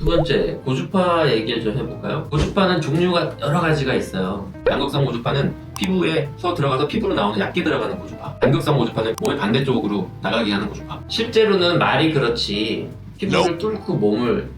두 번째, 고주파 얘기를 좀 해볼까요? 고주파는 종류가 여러 가지가 있어요. 양극성 고주파는 피부에서 들어가서 피부로 나오는 얕게 들어가는 고주파. 단극성 고주파는 몸의 반대쪽으로 나가게 하는 고주파. 실제로는 말이 그렇지 피부를 뚫고 몸을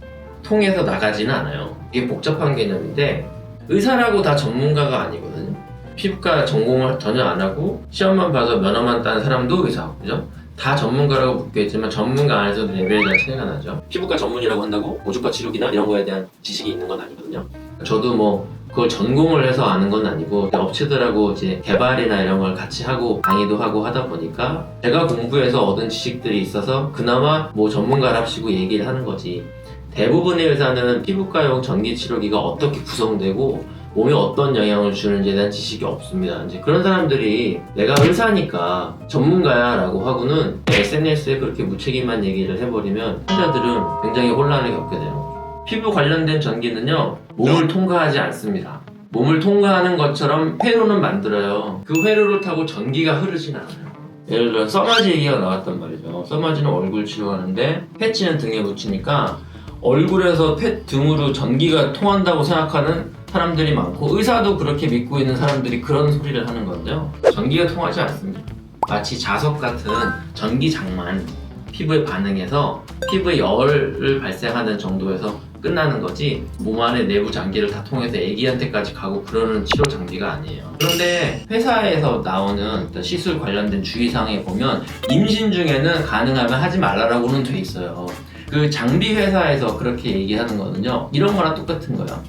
통해서 나가지는 않아요. 이게 복잡한 개념인데 의사라고 다 전문가가 아니거든요. 피부과 전공을 전혀 안 하고 시험만 봐서 면허만 딴 사람도 의사고, 그죠? 다 전문가라고 묶여있지만 전문가 안에서도 레벨이 다 차이가 나죠. 피부과 전문이라고 한다고 고주파 치료기나 이런 거에 대한 지식이 있는 건 아니거든요. 저도 뭐 그걸 전공을 해서 아는 건 아니고 업체들하고 이제 개발이나 이런 걸 같이 하고 강의도 하고 하다 보니까 제가 공부해서 얻은 지식들이 있어서 그나마 뭐 전문가랍시고 얘기를 하는 거지. 대부분의 의사는 피부과용 전기 치료기가 어떻게 구성되고 몸에 어떤 영향을 주는지에 대한 지식이 없습니다. 이제 그런 사람들이 내가 의사니까 전문가야 라고 하고는 SNS에 그렇게 무책임한 얘기를 해버리면 환자들은 굉장히 혼란을 겪게 돼요. 피부 관련된 전기는요, 몸을 통과하지 않습니다. 몸을 통과하는 것처럼 회로는 만들어요. 그 회로를 타고 전기가 흐르진 않아요. 예를 들어 써마지 얘기가 나왔단 말이죠. 써마지는 얼굴 치료하는데 패치는 등에 붙이니까 얼굴에서 펫 등으로 전기가 통한다고 생각하는 사람들이 많고 의사도 그렇게 믿고 있는 사람들이 그런 소리를 하는 건데요. 전기가 통하지 않습니다. 마치 자석 같은 전기 장만 피부에 반응해서 피부에 열을 발생하는 정도에서 끝나는 거지 몸 안에 내부 장기를 다 통해서 애기한테까지 가고 그러는 치료 장비가 아니에요. 그런데 회사에서 나오는 시술 관련된 주의사항에 보면 임신 중에는 가능하면 하지 말라라고는 돼 있어요. 그 장비 회사에서 그렇게 얘기하는 거는요 이런 거랑 똑같은 거예요.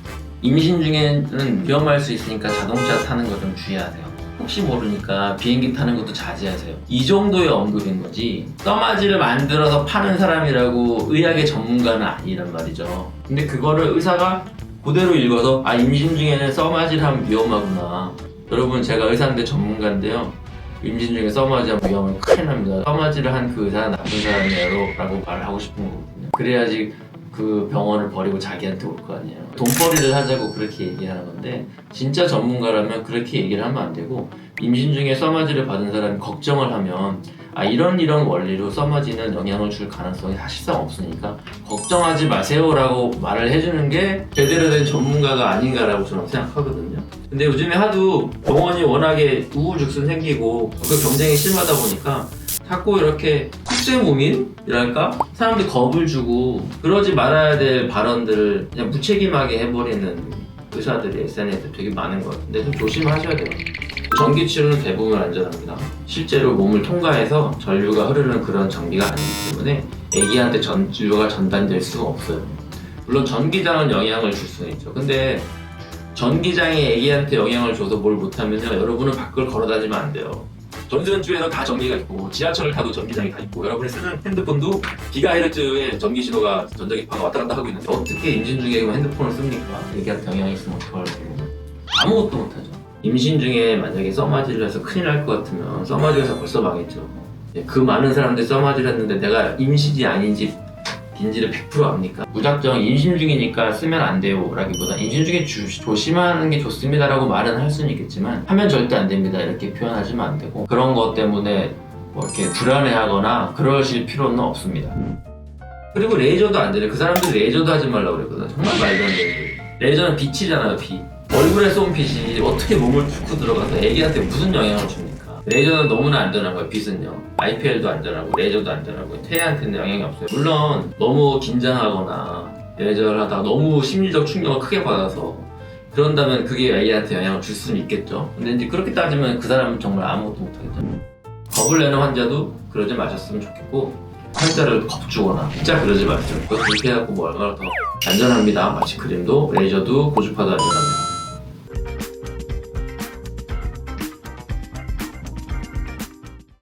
임신 중에는 위험할 수 있으니까 자동차 타는 거 좀 주의하세요. 혹시 모르니까 비행기 타는 것도 자제하세요. 이 정도의 언급인 거지. 써마지를 만들어서 파는 사람이라고 의학의 전문가는 아니란 말이죠. 근데 그거를 의사가 그대로 읽어서 아 임신 중에는 써마지를 하면 위험하구나. 여러분 제가 의사인데 전문가인데요. 임신 중에 써마지 하면 위험하면 큰일 납니다. 써마지를 한 그 의사는 나쁜 사람이에요 라고 말을 하고 싶은 거거든요. 그래야지 그 병원을 버리고 자기한테 올 거 아니에요. 돈벌이를 하자고 그렇게 얘기하는 건데 진짜 전문가라면 그렇게 얘기를 하면 안 되고 임신 중에 써마지를 받은 사람이 걱정을 하면 아 이런 이런 원리로 써마지는 영향을 줄 가능성이 사실상 없으니까 걱정하지 마세요라고 말을 해주는 게 제대로 된 전문가가 아닌가라고 저는 생각하거든요. 근데 요즘에 하도 병원이 워낙에 우후죽순 생기고 그 경쟁이 심하다 보니까 자꾸 이렇게 국세무민이랄까? 사람들 겁을 주고 그러지 말아야 될 발언들을 그냥 무책임하게 해버리는 의사들이 SNS에 되게 많은 것 같은데 좀 조심하셔야 돼요. 전기 치료는 대부분 안전합니다. 실제로 몸을 통과해서 전류가 흐르는 그런 장비가 아니기 때문에 애기한테 전류가 전달될 수가 없어요. 물론 전기장은 영향을 줄 수는 있죠. 근데 전기장이 애기한테 영향을 줘서 뭘 못하면요 여러분은 밖을 걸어다니면 안 돼요. 전선주에는 다 전기가 있고 지하철을 타도 전기장이 다 있고 여러분이 쓰는 핸드폰도 기가헤르츠의 전기 신호가 전자기파가 왔다 갔다 하고 있는데 어떻게 임신 중에 핸드폰을 씁니까? 애기한테 영향이 있으면 어떡하려고 아무것도 못하죠. 임신 중에 만약에 써마지를 해서 큰일 날 것 같으면 써마지에서 벌써 망했죠. 예, 그 많은 사람들이 써마지를 했는데 내가 임신이 아닌지 빈지를 100% 압니까? 무작정 임신 중이니까 쓰면 안 돼요 라기보다 임신 중에 주- 조심하는 게 좋습니다 라고 말은 할 수는 있겠지만 하면 절대 안 됩니다. 이렇게 표현하시면 안 되고 그런 것 때문에 뭐 이렇게 불안해하거나 그러실 필요는 없습니다. 그리고 레이저도 안 되네. 그 사람들이 레이저도 하지 말라고 그랬거든 정말 말도 안 되는 레이저는 빛이잖아요 빛. 얼굴에 쏜 빛이 어떻게 몸을 뚫고 들어가서 애기한테 무슨 영향을 줍니까 레이저는 너무나 안전한 거예요 빛은요. IPL도 안전하고 레이저도 안전하고 태양한테는 영향이 없어요. 물론 너무 긴장하거나 레이저를 하다가 너무 심리적 충격을 크게 받아서 그런다면 그게 아이한테 영향을 줄 수는 있겠죠. 근데 이제 그렇게 따지면 그 사람은 정말 아무것도 못하겠죠. 겁을 내는 환자도 그러지 마셨으면 좋겠고 환자를 겁주거나 진짜 그러지 마시죠 그거 그렇게 해갖고 뭐 얼마나 더 안전합니다. 마취 크림도 레이저도 고주파도 안전합니다